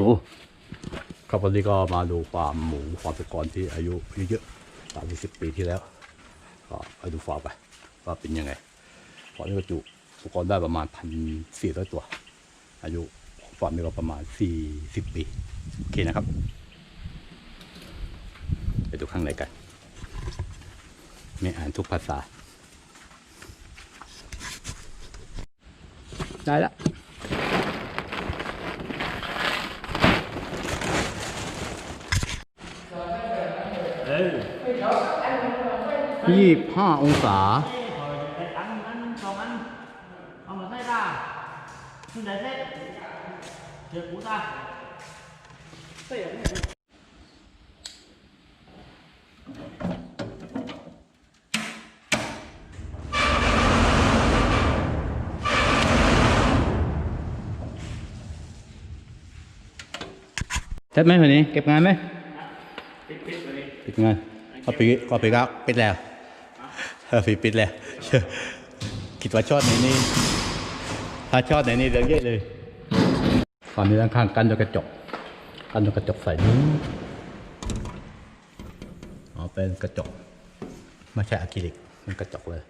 อ้ครับวันนี้ก็มาดูฟาร์มหมูฟาร์มตะกรที่อายุเยอะๆสามสิบปีที่แล้วก็ไปดูฟาร์มไปว่าเป็นยังไงฟาร์มนี้ก็จุตะกรได้ประมาณพันสี่ร้อยตัว อายุฟาร์มนี้ก็ประมาณสี่สิบปีโอเคนะครับ ไปดูข้างในกันไม่อ่านทุกภาษาได้ละ ยี่ห้าองศา Cái ăn ăn còn ăn không được thấy ra nhưng để thế việc của ta เซ็ตไหมวันนี้เก็บงานไหมปิดงาน ก็ปิดก็ปิดแล้วปิดแล้วเออปิดปิดแล้วเชื่อคิดว่าชอดในนี้ถ้าชอดในนี้เรื่องเยอะเลยตอนนี้ด้านข้างกันด้วยกระจกกันด้วยกระจกใส่นี้อ๋อเป็นกระจกไม่ใช่อะคริลิกเป็นกระจกเลย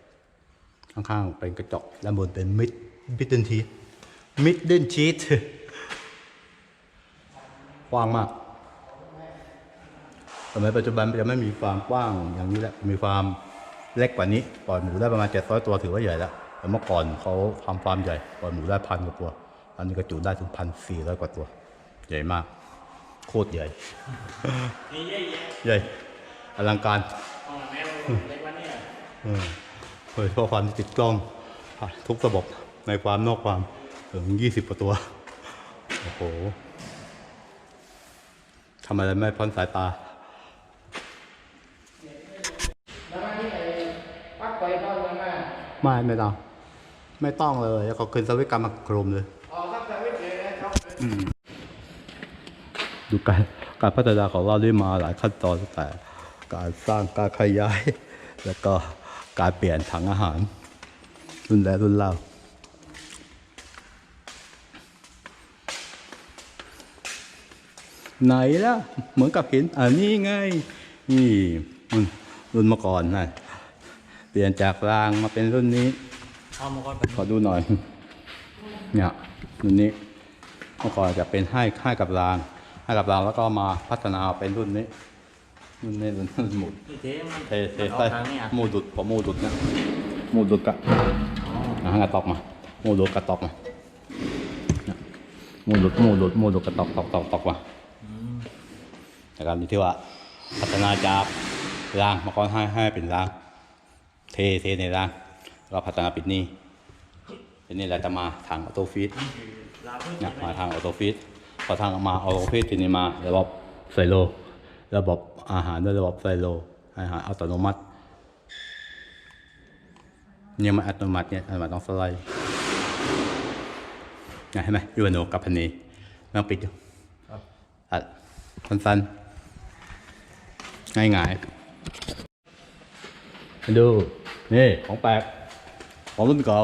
ข้างๆเป็นกระจกด้านบนเป็นมิดมิดเดิลทีมิดเดิลชีทกว้างมาก สมัยปัจจุบันจะไม่มีฟาร์มกว้างอย่างนี้แล้วมีฟาร์มเล็กกว่านี้ปล่อยหมูได้ประมาณเจ็ดร้อยตัวถือว่าใหญ่แล้วแต่เมื่อก่อนเขาทำฟาร์มใหญ่ปล่อยหมูได้พันกว่าตัวอันนี้ก็จุได้ถึงพันสี่ร้อยกว่าตัว ใหญ่มาก โคตรใหญ่ใหญ่อลังการ còn là mèo lấy quán này เออโดยเฉพาะความติดกล้องทุกระบบในความนอกความถึงยี่สิบกว่าตัวโอ้โหทำอะไรไม่พ้นสายตา bắt quay con rồi mà ไม่ไม่ต้องไม่ต้องเลยแล้วก็คืนสวิตช์กรรมกรมเลย ờ sắp ra biết về đây không ดูการการพัฒนาของเราได้มาหลายขั้นตอนตั้งแต่การสร้างการขยาย แล้วก็การเปลี่ยนถังอาหาร รุ่นแล้วรุ่นเล่าไหนล่ะ เหมือนกับเห็นอันนี้ไง นี่รุ่นรุ่นเมื่อก่อนนะ เปลี่ยนจากรางมาเป็นรุ่นนี้ không một con ขอดูหน่อย เนี่ยรุ่นนี้เมื่อก่อนจะเป็นให้ให้กับราง ให้กับรางแล้วก็มาพัฒนาเป็นรุ่นนี้รุ่นนี้รุ่นรุ่นหมุด như thế mà เทเทมันออใส่กทางนี้อะหมูดุดพอหมูดุดนะหมูดุดกะนะฮะกระตอกมาหมูดุดกระตอกมาเนี่ยหมูดุดหมูดุดหมูดุดกระตอกตอกตอกตอกมาแต่การที่ว่าพัฒนาจากรางมาก่อนให้ให้เป็นราง เทเทในรางแล้วก็พัฒนาปิดนี่เป็นนี่แหละจะมาทางออโต้ฟีด là bước เนี่ยมาทางออโต้ฟีดพอทางมาออโต้ฟีดทีนี้มาระบบไซโล ระบบอาหารด้วยระบบไซโลอาหารอัตโนมัติเนี่ยมันอัตโนมัติเนี่ยอัตโนมัติต้องสไลด์เนี่ยเห็นไหมยูโนกับพันนีไม่ต้องปิดอยู่อัดสั้นๆง่ายๆให้ดู นี่ของแปลกของรุ่นเก่า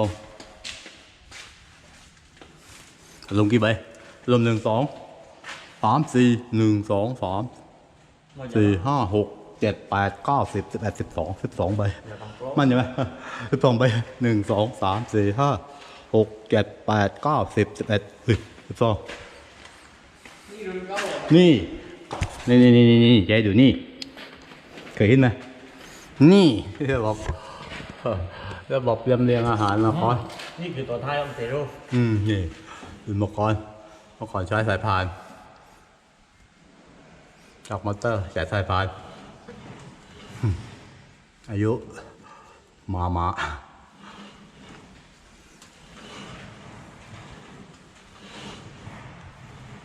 ลงกี่ใบลมหนึ่งสองสามสี่หนึ่งสองสามสี่ห้าหกเจ็ดแปดเก้าสิบสิบเอ็ดสิบสองสิบสองใบมันใช่ไหมสิบสองใบหนึ่งสองสามสี่ห้าหกเจ็ดแปดเก้าสิบสิบเอ็ดสิบสองนี่นี่นี่นี่นี่นี่ยายดูนี่เคยเห็นไหมนี่ระบบ ระบบเรียมเรียงอาหารมาคอยนี่คือตัวท้ายของเซโร่อืม นี่อุปกรณ์เมื่อก่อนใช้สายพาน จากมอเตอร์ใช้สายพานอืมอายุมามา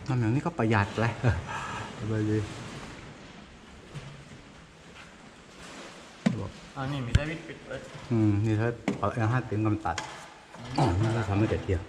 ทำอย่างนี้ก็ประหยัดเลยไปดี อันนี้มีได้วิดปิดเลยอืม นี่ถ้าเอาเอาห้าถึงกำตัดอ๋อน่าจะทำให้แต่เที่ยง